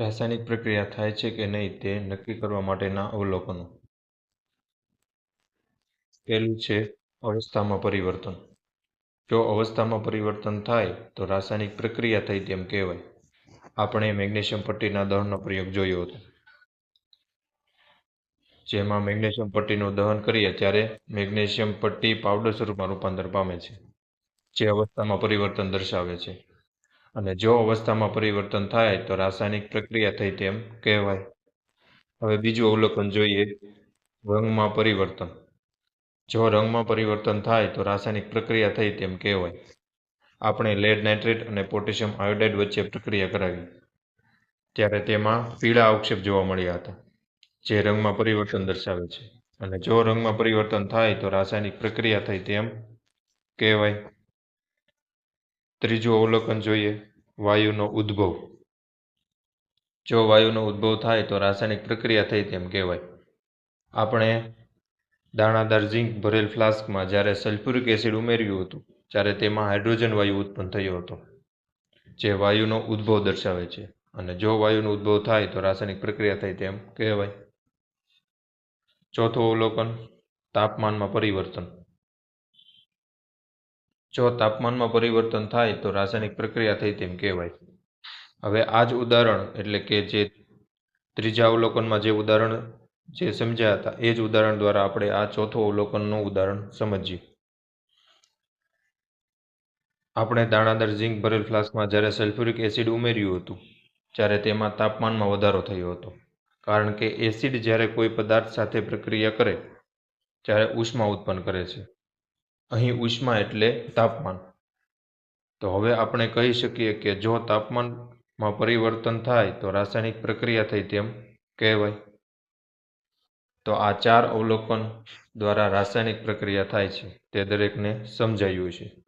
રાસાયણિક પ્રક્રિયા થાય છે કે નહીં તે નક્કી કરવા માટેના અવલોકનો. પહેલું છે અવસ્થામાં પરિવર્તન. જો અવસ્થામાં પરિવર્તન થાય તો રાસાયણિક પ્રક્રિયા થઈ તેમ કહેવાય. આપણે મેગ્નેશિયમ પટ્ટીના દહનનો પ્રયોગ જોયો હતો. જેમાં મેગ્નેશિયમ પટ્ટીનું દહન કરીએ ત્યારે મેગ્નેશિયમ પટ્ટી પાવડર સ્વરૂપમાં રૂપાંતર પામે છે. જે અવસ્થામાં પરિવર્તન દર્શાવે છે. અને જો અવસ્થામાં પરિવર્તન થાય તો રાસાયણિક પ્રક્રિયા થઈ તેમ કહેવાય. હવે બીજું અવલોકન જોઈએ રંગમાં પરિવર્તન. જો રંગમાં પરિવર્તન થાય તો રાસાયણિક પ્રક્રિયા થઈ તેમ કહેવાય. આપણે લેડ નાઇટ્રેટ અને પોટેશિયમ આયોડાઇડ વચ્ચે પ્રક્રિયા કરાવી. ત્યારે તેમાં પીળા અવક્ષેપ જોવા મળ્યા હતા, જે રંગમાં પરિવર્તન દર્શાવે છે. અને જો રંગમાં પરિવર્તન થાય તો રાસાયણિક પ્રક્રિયા થઈ તેમ કહેવાય. ત્રીજું અવલોકન જોઈએ, વાયુનો ઉદ્ભવ. જો વાયુનો ઉદ્ભવ થાય તો રાસાયણિક પ્રક્રિયા થઈ તેમ કહેવાય. આપણે દાણાદાર ઝીંક ભરેલ ફ્લાસ્કમાં જ્યારે સલ્ફ્યુરિક એસિડ ઉમેર્યું હતું, ત્યારે તેમાં હાઇડ્રોજન વાયુ ઉત્પન્ન થયો હતો, જે વાયુનો ઉદ્ભવ દર્શાવે છે. અને જો વાયુનો ઉદ્ભવ થાય તો રાસાયણિક પ્રક્રિયા થઈ તેમ કહેવાય. ચોથું અવલોકન, તાપમાનમાં પરિવર્તન. જો તાપમાનમાં પરિવર્તન થાય તો રાસાયણિક પ્રક્રિયા થઈ તેમ કહેવાય. હવે આ જ ઉદાહરણ એટલે કે જે ત્રીજા અવલોકનમાં જે ઉદાહરણ જે સમજ્યા હતા, એ જ ઉદાહરણ દ્વારા આપણે આ ચોથો અવલોકનનું ઉદાહરણ સમજીએ. આપણે દાણાદાર ઝીંક ભરેલ ફ્લાસ્કમાં જ્યારે સલ્ફ્યુરિક એસિડ ઉમેર્યું હતું, ત્યારે તેમાં તાપમાનમાં વધારો થયો હતો. કારણ કે એસિડ જ્યારે કોઈ પદાર્થ સાથે પ્રક્રિયા કરે, ત્યારે ઉષ્મા ઉત્પન્ન કરે છે. અહીં ઉષ્મા એટલે તાપમાન. તો હવે આપણે કહી શકીએ કે જો તાપમાનમાં પરિવર્તન થાય તો રાસાયણિક પ્રક્રિયા થઈ તેમ કહેવાય. તો આ ચાર અવલોકન દ્વારા રાસાયણિક પ્રક્રિયા થાય છે તે દરેકને સમજાયું છે.